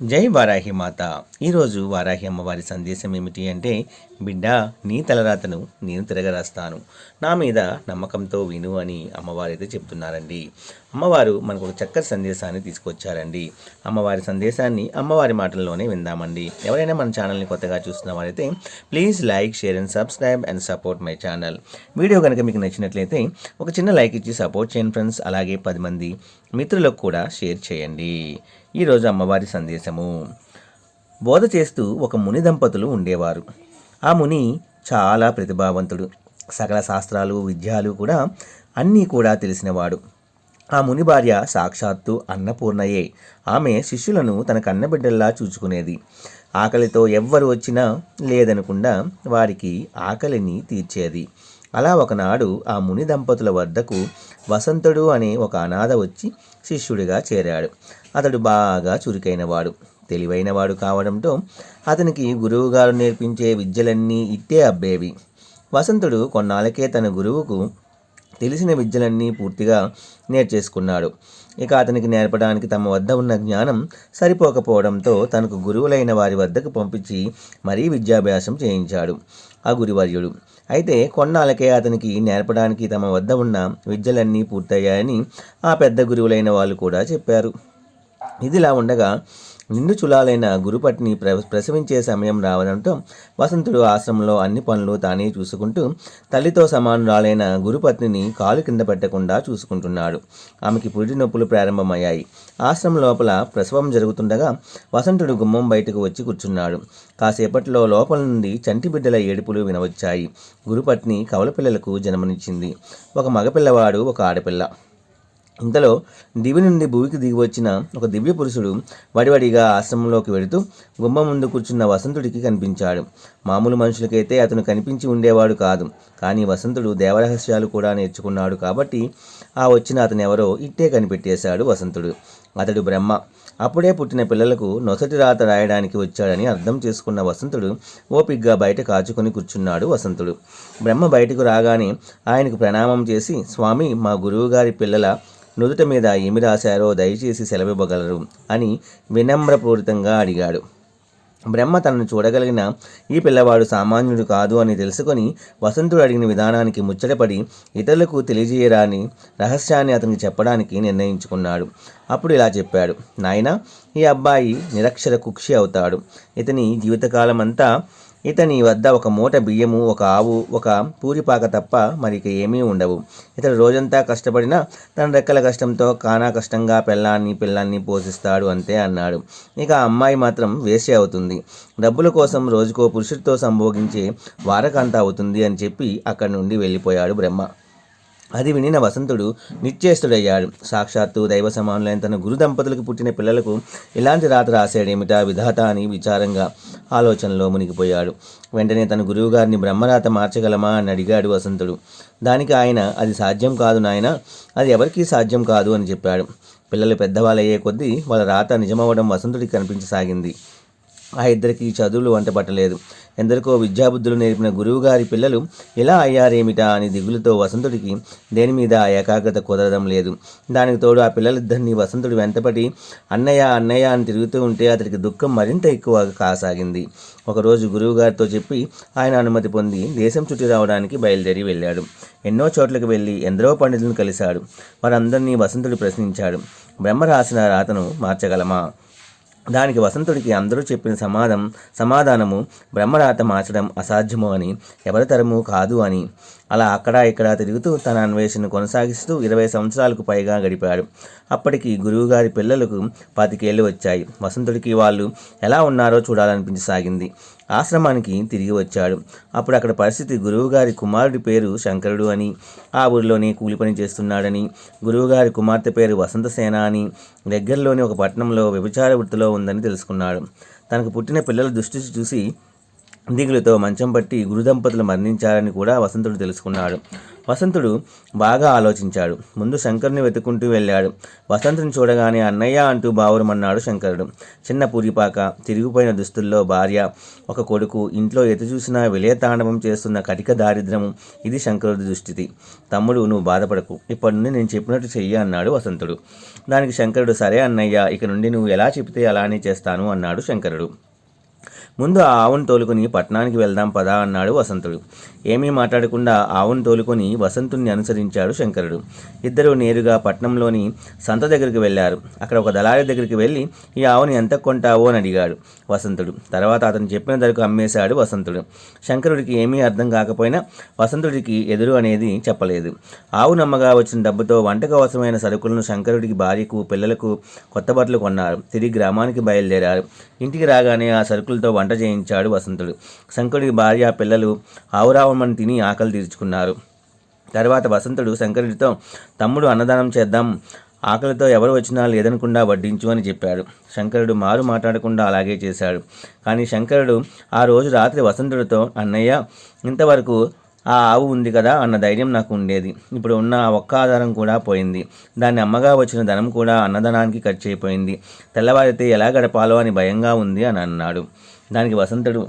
జై వారాహి మాత. ఈరోజు వారాహి అమ్మవారి సందేశం ఏమిటి అంటే బిడ్డ నీ తలరాతను నేను తిరగరాస్తాను. నా మీద నమ్మకంతో విను అని అమ్మవారు అయితే చెప్తున్నారండి. అమ్మవారు మనకు ఒక చక్కటి సందేశాన్ని తీసుకొచ్చారండి. అమ్మవారి సందేశాన్ని అమ్మవారి మాటల్లోనే విందామండి. ఎవరైనా మన ఛానల్ని కొత్తగా చూస్తున్న వారైతే please like share and subscribe and support my channel. Video కనుక మీకు నచ్చినట్లయితే ఒక చిన్న లైక్ ఇచ్చి సపోర్ట్ చేయండి ఫ్రెండ్స్. అలాగే పది మంది మిత్రులకు కూడా షేర్ చేయండి. ఈరోజు అమ్మవారి సందేశము. బోధ చేస్తూ ఒక ముని దంపతులు ఉండేవారు. ఆ ముని చాలా ప్రతిభావంతుడు. సకల శాస్త్రాలు విద్యాలు కూడా అన్నీ కూడా తెలిసినవాడు. ఆ ముని భార్య సాక్షాత్తు అన్నపూర్ణయే. ఆమె శిష్యులను తన కన్నబిడ్డల్లా చూచుకునేది. ఆకలితో ఎవ్వరు వచ్చినా లేదనకుండా వారికి ఆకలిని తీర్చేది. అలా ఒకనాడు ఆ ముని దంపతుల వద్దకు వసంతుడు అనే ఒక అనాథ వచ్చి శిష్యుడిగా చేరాడు. అతడు బాగా చురుకైనవాడు. తెలివైనవాడు కావడంతో అతనికి గురువుగారు నేర్పించే విద్యలన్నీ ఇట్టే అబ్బేవి. వసంతుడు కొన్నాళ్ళకే తన గురువుకు తెలిసిన విద్యలన్నీ పూర్తిగా నేర్చేసుకున్నాడు. ఇక అతనికి నేర్పడానికి తమ వద్ద ఉన్న జ్ఞానం సరిపోకపోవడంతో తనకు గురువులైన వారి వద్దకు పంపించి మరీ విద్యాభ్యాసం చేయించాడు. ఆ గురువర్యుడు అయితే కొన్నాళ్ళకే అతనికి నేర్పడానికి తమ వద్ద ఉన్న విద్యలన్నీ పూర్తయ్యాయని ఆ పెద్ద గురువులైన వాళ్ళు కూడా చెప్పారు. ఇదిలా ఉండగా నిందుచులాలైన గురుపట్ని ప్ర ప్రసవించే సమయం రావడంతో వసంతుడు ఆశ్రమంలో అన్ని పనులు తానే చూసుకుంటూ తల్లితో సమానురాలైన గురుపత్నిని కాలు కింద పెట్టకుండా చూసుకుంటున్నాడు. ఆమెకి పురిటి నొప్పులు ప్రారంభమయ్యాయి. ఆశ్రమం లోపల ప్రసవం జరుగుతుండగా వసంతుడు గుమ్మం బయటకు వచ్చి కూర్చున్నాడు. కాసేపట్లో లోపల నుండి చంటి బిడ్డల ఏడుపులు వినవచ్చాయి. గురుపత్ని కవల పిల్లలకు జన్మనిచ్చింది. ఒక మగపిల్లవాడు ఒక ఆడపిల్ల. ఇంతలో దివి నుండి భూమికి దిగి వచ్చిన ఒక దివ్య పురుషుడు వడివడిగా ఆశ్రమంలోకి వెళుతూ గుమ్మ ముందు కూర్చున్న వసంతుడికి కనిపించాడు. మామూలు మనుషులకైతే అతను కనిపించి ఉండేవాడు కాదు. కానీ వసంతుడు దేవరహస్యాలు కూడా నేర్చుకున్నాడు కాబట్టి ఆ వచ్చిన అతను ఎవరో ఇట్టే కనిపెట్టేశాడు వసంతుడు. అతడు బ్రహ్మ. అప్పుడే పుట్టిన పిల్లలకు నొసటి రాత రాయడానికి వచ్చాడని అర్థం చేసుకున్న వసంతుడు ఓపిగ్గా బయట కాచుకొని కూర్చున్నాడు వసంతుడు. బ్రహ్మ బయటకు రాగానే ఆయనకు ప్రణామం చేసి స్వామి మా గురువుగారి పిల్లల నుదుట మీద ఏమి రాశారో దయచేసి సెలవివ్వగలరు అని వినమ్రపూరితంగా అడిగాడు. బ్రహ్మ తనను చూడగలిగిన ఈ పిల్లవాడు సామాన్యుడు కాదు అని తెలుసుకొని వసంతుడు అడిగిన విధానానికి ముచ్చటపడి ఇతరులకు తెలియజేయరాని రహస్యాన్ని అతనికి చెప్పడానికి నిర్ణయించుకున్నాడు. అప్పుడు ఇలా చెప్పాడు నాయన ఈ అబ్బాయి నిరక్షర కుక్షి అవుతాడు. ఇతని జీవితకాలం అంతా ఇతని వద్ద ఒక మూట బియ్యము ఒక ఆవు ఒక పూరిపాక తప్ప మరిక ఏమీ ఉండవు. ఇతడు రోజంతా కష్టపడినా తన రెక్కల కష్టంతో కానా కష్టంగా పెళ్ళాన్ని పిల్లాన్ని పోషిస్తాడు అంతే అన్నాడు. ఇక అమ్మాయి మాత్రం వేస్ట్ అవుతుంది. డబ్బుల కోసం రోజుకో పురుషుడితో సంభోగించే వారకంత అవుతుంది అని చెప్పి అక్కడి నుండి వెళ్ళిపోయాడు బ్రహ్మ. అది వినిన వసంతుడు నిశ్చేష్టుడయ్యాడు. సాక్షాత్తు దైవ సమానులైన తన గురు దంపతులకు పుట్టిన పిల్లలకు ఇలాంటి రాత రాశాడేమిటా విధాత అని విచారంగా ఆలోచనలో మునిగిపోయాడు. వెంటనే తన గురువుగారిని బ్రహ్మరాత మార్చగలమా అని అడిగాడు వసంతుడు. దానికి ఆయన అది సాధ్యం కాదు నాయన అది ఎవరికీ సాధ్యం కాదు అని చెప్పాడు. పిల్లలు పెద్దవాళ్ళయ్యే కొద్దీ వాళ్ళ రాత నిజమవ్వడం వసంతుడికి కనిపించసాగింది. ఆ ఇద్దరికి చదువులు వంట పట్టలేదు. ఎందరికో విద్యాబుద్ధులు నేర్పిన గురువుగారి పిల్లలు ఇలా అయ్యారేమిటా అని దిగులుతో వసంతుడికి దేని మీద ఆ ఏకాగ్రత కుదరడం లేదు. దానికి తోడు ఆ పిల్లలిద్దరిని వసంతుడు వెంటపడి అన్నయ్య అన్నయ్య అని తిరుగుతూ ఉంటే అతడికి దుఃఖం మరింత ఎక్కువ కాసాగింది. ఒకరోజు గురువుగారితో చెప్పి ఆయన అనుమతి పొంది దేశం చుట్టి రావడానికి బయలుదేరి వెళ్ళాడు. ఎన్నో చోట్లకు వెళ్ళి ఎందరో పండితులను కలిశాడు. వారందరినీ వసంతుడు ప్రశ్నించాడు. బ్రహ్మ రాసిన రాతను మార్చగలమా? దానికి వసంతుడికి అందరూ చెప్పిన సమాధం సమాధానము బ్రహ్మరాత మార్చడం అసాధ్యము అని ఎవరితరము కాదు అని. అలా అక్కడ ఇక్కడ తిరుగుతూ తన అన్వేషణను కొనసాగిస్తూ ఇరవై సంవత్సరాలకు పైగా గడిపాడు. అప్పటికి గురువుగారి పిల్లలకు పాతికేళ్ళు వచ్చాయి. వసంతుడికి వాళ్ళు ఎలా ఉన్నారో చూడాలనిపించసాగింది. ఆశ్రమానికి తిరిగి వచ్చాడు. అప్పుడు అక్కడ పరిస్థితి గురువుగారి కుమారుడి పేరు శంకరుడు అని. ఆ ఊరిలోనే కూలి పని చేస్తున్నాడని. గురువుగారి కుమార్తె పేరు వసంతసేన అని. దగ్గరలోని ఒక పట్టణంలో వ్యభిచార వృత్తిలో ఉందని తెలుసుకున్నాడు. తనకు పుట్టిన పిల్లల దృష్టి చూసి దిగులతో మంచం పట్టి గురు దంపతులు మరణించారని కూడా వసంతుడు తెలుసుకున్నాడు. వసంతుడు బాగా ఆలోచించాడు. ముందు శంకరుని వెతుకుంటూ వెళ్ళాడు. వసంతుని చూడగానే అన్నయ్య అంటూ బావురమన్నాడు శంకరుడు. చిన్న పూరిపాక తిరిగిపోయిన దుస్తుల్లో భార్య ఒక కొడుకు ఇంట్లో ఎటు చూసినా విలయతాండవం చేస్తున్న కటిక దారిద్రము ఇది శంకరుడి దుస్థితి తమ్ముడు నువ్వు బాధపడకు. ఇప్పటి నుండి నేను చెప్పినట్టు చెయ్యి అన్నాడు వసంతుడు. దానికి శంకరుడు సరే అన్నయ్య ఇక నుండి నువ్వు ఎలా చెబితే అలానే చేస్తాను అన్నాడు శంకరుడు. ముందు ఆ ఆవును తోలుకుని పట్టణానికి వెళ్దాం పదా అన్నాడు వసంతుడు. ఏమీ మాట్లాడకుండా ఆవును తోలుకొని వసంతుణ్ణి అనుసరించాడు శంకరుడు. ఇద్దరు నేరుగా పట్నంలోని సంత దగ్గరికి వెళ్ళారు. అక్కడ ఒక దళారి దగ్గరికి వెళ్ళి ఈ ఆవుని ఎంత కొంటావో? అని అడిగాడు వసంతుడు. తర్వాత అతను చెప్పిన ధరకు అమ్మేశాడు వసంతుడు. శంకరుడికి ఏమీ అర్థం కాకపోయినా వసంతుడికి ఎదురు అనేది చెప్పలేదు. ఆవు నమ్మగా వచ్చిన డబ్బుతో వంటకు అవసరమైన సరుకులను శంకరుడికి భార్యకు పిల్లలకు కొత్త బట్టలు కొన్నారు. తిరిగి గ్రామానికి బయలుదేరారు. ఇంటికి రాగానే ఆ సరుకులతో వంట చేయించాడు వసంతుడు. శంకరుడి భార్య పిల్లలు ఆవురావమని తిని ఆకలి తీర్చుకున్నారు. తర్వాత వసంతుడు శంకరుడితో తమ్ముడు అన్నదానం చేద్దాం. ఆకలితో ఎవరు వచ్చినా లేదనకుండా వడ్డించు అని చెప్పాడు. శంకరుడు మారు మాట్లాడకుండా అలాగే చేశాడు. కానీ శంకరుడు ఆ రోజు రాత్రి వసంతుడితో అన్నయ్య ఇంతవరకు ఆ ఆవు ఉంది కదా అన్న ధైర్యం నాకు ఉండేది. ఇప్పుడు ఉన్న ఆ ఒక్క ఆధారం కూడా పోయింది. దాన్ని అమ్మగా వచ్చిన ధనం కూడా అన్నదానానికి ఖర్చు అయిపోయింది. తెల్లవారితే ఎలా గడపాలో అని భయంగా ఉంది అని అన్నాడు. దానికి వసంతుడు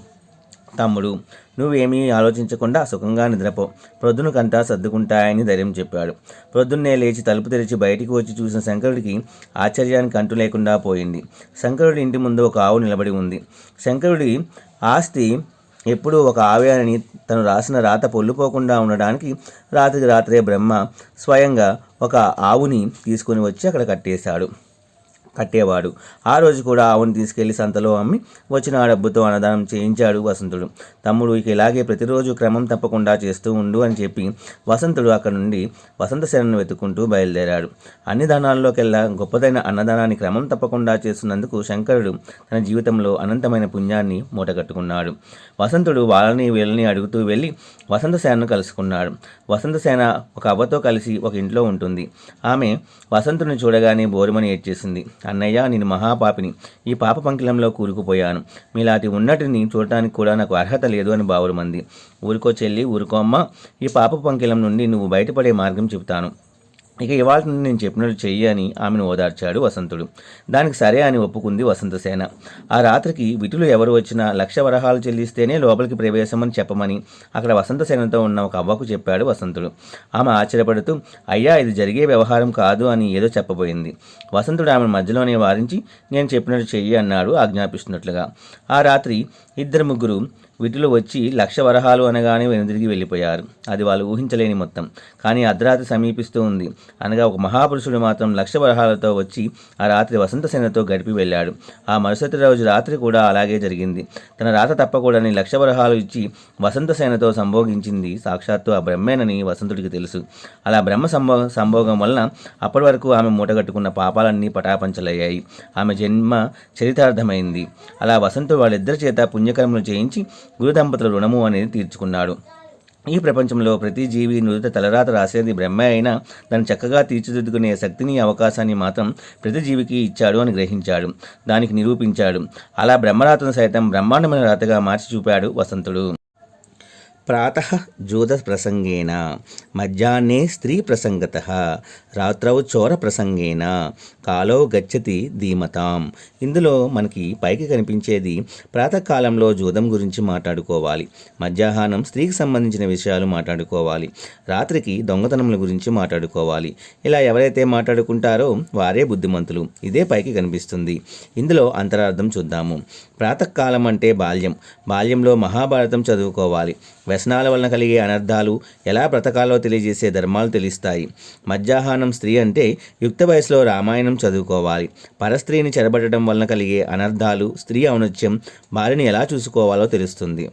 తమ్ముడు నువ్వేమీ ఆలోచించకుండా సుఖంగా నిద్రపో. ప్రొద్దునకంతా సర్దుకుంటాయని ధైర్యం చెప్పాడు. ప్రొద్దున్నే లేచి తలుపు తెరిచి బయటికి వచ్చి చూసిన శంకరుడికి ఆశ్చర్యానికి అంటు లేకుండా పోయింది. శంకరుడి ఇంటి ముందు ఒక ఆవు నిలబడి ఉంది. శంకరుడి ఆస్తి ఎప్పుడూ ఒక ఆవేనని తను రాసిన రాత పొల్లుపోకుండా ఉండడానికి రాత్రికి రాత్రే బ్రహ్మ స్వయంగా ఒక ఆవుని తీసుకొని వచ్చి అక్కడ కట్టేశాడు. కట్టేవాడు. ఆ రోజు కూడా ఆవును తీసుకెళ్ళి సంతలో అమ్మి వచ్చిన ఆ డబ్బుతో అన్నదానం చేయించాడు వసంతుడు. తమ్ముడు ఇక ఇలాగే ప్రతిరోజు క్రమం తప్పకుండా చేస్తూ ఉండు అని చెప్పి వసంతుడు అక్కడ నుండి వసంత సేనను వెతుక్కుంటూ బయలుదేరాడు. అన్ని దానాల్లోకెల్లా గొప్పదైన అన్నదానాన్ని క్రమం తప్పకుండా చేస్తున్నందుకు శంకరుడు తన జీవితంలో అనంతమైన పుణ్యాన్ని మూటగట్టుకున్నాడు. వసంతుడు వాళ్ళని వీళ్ళని అడుగుతూ వెళ్ళి వసంత సేనను కలుసుకున్నాడు. వసంత సేన ఒక అవ్వతో కలిసి ఒక ఇంట్లో ఉంటుంది. ఆమె వసంతుని చూడగానే బోరుమని ఏడ్చేసింది. అన్నయ్య నేను మహాపాపిని. ఈ పాప పంకిలంలో కూరుకుపోయాను. మీలాంటి ఉన్నటిని చూడటానికి కూడా నాకు అర్హత లేదు అని బావురుమంది. ఊరుకో చెల్లి ఊరుకో అమ్మ ఈ పాప పంకిలం నుండి నువ్వు బయటపడే మార్గం చెబుతాను. ఇక ఇవాళ నుండి నేను చెప్పినట్టు చెయ్యి అని ఆమెను ఓదార్చాడు వసంతుడు. దానికి సరే అని ఒప్పుకుంది వసంతసేన ఆ రాత్రికి విటులు ఎవరు వచ్చినా లక్ష వరహాలు చెల్లిస్తేనే లోపలికి ప్రవేశమని చెప్పమని అక్కడ వసంతసేనతో ఉన్న ఒక అవ్వకు చెప్పాడు వసంతుడు. ఆమె ఆశ్చర్యపడుతూ అయ్యా ఇది జరిగే వ్యవహారం కాదు అని ఏదో చెప్పబోయింది. వసంతుడు ఆమెను మధ్యలోనే వారించి నేను చెప్పినట్టు చెయ్యి అన్నాడు ఆజ్ఞాపిస్తున్నట్లుగా. ఆ రాత్రి ఇద్దరు ముగ్గురు వీటిలో వచ్చి లక్ష వరహాలు అనగానే వెనుదిరిగి వెళ్ళిపోయారు. అది వాళ్ళు ఊహించలేని మొత్తం. కానీ అర్ధరాత్రి సమీపిస్తూ ఉంది. అనగా ఒక మహాపురుషుడు మాత్రం లక్ష వరహాలతో వచ్చి ఆ రాత్రి వసంతసేనతో గడిపి వెళ్ళాడు. ఆ మరుసటి రోజు రాత్రి కూడా అలాగే జరిగింది. తన రాత తప్పకూడని లక్ష వరహాలు ఇచ్చి వసంతసేనతో సంభోగించింది. సాక్షాత్తు ఆ బ్రహ్మేనని వసంతుడికి తెలుసు. అలా బ్రహ్మ సంభో సంభోగం వలన అప్పటి వరకు ఆమె మూటగట్టుకున్న పాపాలన్నీ పటాపంచలయ్యాయి. ఆమె జన్మ చరితార్థమైంది. అలా వసంతుడు వాళ్ళిద్దరి చేత పుణ్యకర్మలు చేయించి గురు దంపతుల రుణము అనేది తీర్చుకున్నాడు. ఈ ప్రపంచంలో ప్రతి జీవి నుదుట తలరాత రాసేది బ్రహ్మ అయినా దాన్ని చక్కగా తీర్చిదిద్దుకునే శక్తిని అవకాశాన్ని మాత్రం ప్రతి జీవికి ఇచ్చాడు అని గ్రహించాడు. దానికి నిరూపించాడు. అలా బ్రహ్మరాతను సైతం బ్రహ్మాండమైన రాతగా మార్చి చూపాడు వసంతుడు. ప్రాతः జూతప్రసంగేన మధ్యాహ్నే స్త్రీప్రసంగత రాత్రౌ చోరప్రసంగేన కాలో గచ్చతి ధీమతాం. ఇందులో మనకి పైకి కనిపించేది ప్రాతకాలంలో జూదం గురించి మాట్లాడుకోవాలి. మధ్యాహ్నం స్త్రీకి సంబంధించిన విషయాలు మాట్లాడుకోవాలి. రాత్రికి దొంగతనముల గురించి మాట్లాడుకోవాలి. ఇలా ఎవరైతే మాట్లాడుకుంటారో వారే బుద్ధిమంతులు. ఇదే పైకి కనిపిస్తుంది. ఇందులో అంతరార్థం చూద్దాము. ప్రాతకాలం అంటే బాల్యం. బాల్యంలో మహాభారతం చదువుకోవాలి. వ్యసనాల వలన కలిగే అనర్థాలు ఎలా బ్రతకాలో తెలియజేసే ధర్మాలు తెలుస్తాయి. మధ్యాహ్నం స్త్రీ అంటే యుక్త వయసులో రామాయణం చదువుకోవాలి. పరస్త్రీని చెరబట్టడం వలన కలిగే అనర్థాలు స్త్రీ ఔనత్యం భార్యను ఎలా చూసుకోవాలో తెలుస్తుంది.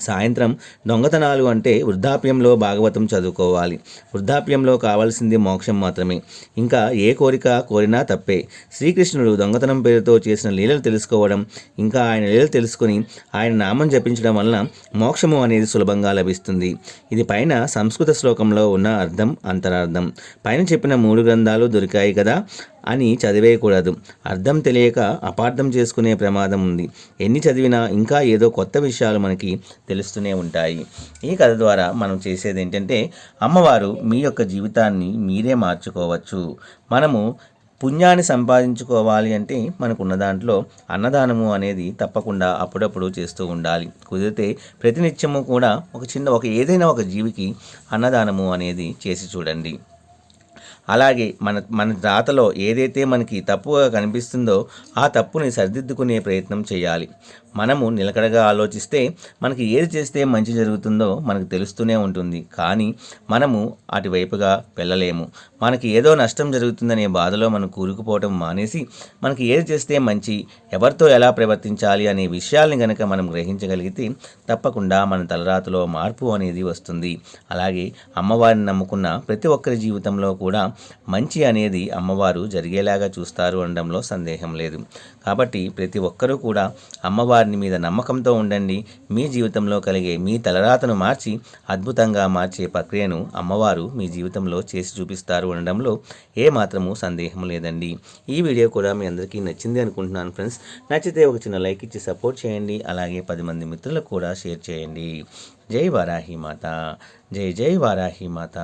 సాయంత్రం దొంగతనాలు అంటే వృద్ధాప్యంలో భాగవతం చదువుకోవాలి. వృద్ధాప్యంలో కావాల్సింది మోక్షం మాత్రమే. ఇంకా ఏ కోరిక కోరినా తప్పే. శ్రీకృష్ణుడు దొంగతనం పేరుతో చేసిన లీలలు తెలుసుకోవడం ఇంకా ఆయన లీలలు తెలుసుకుని ఆయన నామం జపించడం వలన మోక్షము అనేది సులభంగా లభిస్తుంది. ఇది పైన సంస్కృత శ్లోకంలో ఉన్న అర్థం అంతరార్థం. పైన చెప్పిన మూడు గ్రంథాలు దొరికాయి కదా. అని చదివేయకూడదు. అర్థం తెలియక అపార్థం చేసుకునే ప్రమాదం ఉంది. ఎన్ని చదివినా ఇంకా ఏదో కొత్త విషయాలు మనకి తెలుస్తూనే ఉంటాయి. ఈ కథ ద్వారా మనం చేసేది ఏంటంటే అమ్మవారు మీ యొక్క జీవితాన్ని మీరే మార్చుకోవచ్చు. మనము పుణ్యాన్ని సంపాదించుకోవాలి అంటే మనకున్న దాంట్లో అన్నదానము అనేది తప్పకుండా అప్పుడప్పుడు చేస్తూ ఉండాలి. కుదిరితే ప్రతినిత్యము కూడా ఒక చిన్న ఒక ఏదైనా ఒక జీవికి అన్నదానము అనేది చేసి చూడండి. అలాగే మన మన రాతలో ఏదైతే మనకి తప్పుగా కనిపిస్తుందో ఆ తప్పుని సరిదిద్దుకునే ప్రయత్నం చేయాలి. మనము నిలకడగా ఆలోచిస్తే మనకి ఏది చేస్తే మంచి జరుగుతుందో మనకు తెలుస్తూనే ఉంటుంది. కానీ మనము అటువైపుగా వెళ్ళలేము. మనకి ఏదో నష్టం జరుగుతుందనే బాధలో మనం కూరుకుపోవటం మానేసి మనకి ఏది చేస్తే మంచి ఎవరితో ఎలా ప్రవర్తించాలి అనే విషయాల్ని గనక మనం గ్రహించగలిగితే తప్పకుండా మన తలరాతలో మార్పు అనేది వస్తుంది. అలాగే అమ్మవారిని నమ్ముకున్న ప్రతి ఒక్కరి జీవితంలో కూడా మంచి అనేది అమ్మవారు జరిగేలాగా చూస్తారు అనడంలో సందేహం లేదు. కాబట్టి ప్రతి ఒక్కరూ కూడా అమ్మవారిని మీద నమ్మకంతో ఉండండి. మీ జీవితంలో కలిగే మీ తలరాతను మార్చి అద్భుతంగా మార్చే ప్రక్రియను అమ్మవారు మీ జీవితంలో చేసి చూపిస్తారు అనడంలో ఏ మాత్రము సందేహం లేదండి. ఈ వీడియో కూడా మీ అందరికీ నచ్చింది అనుకుంటున్నాను ఫ్రెండ్స్. నచ్చితే ఒక చిన్న లైక్ ఇచ్చి సపోర్ట్ చేయండి. అలాగే పది మంది మిత్రులకు కూడా షేర్ చేయండి. జై వారాహి మాత. జై జై వారాహి మాత.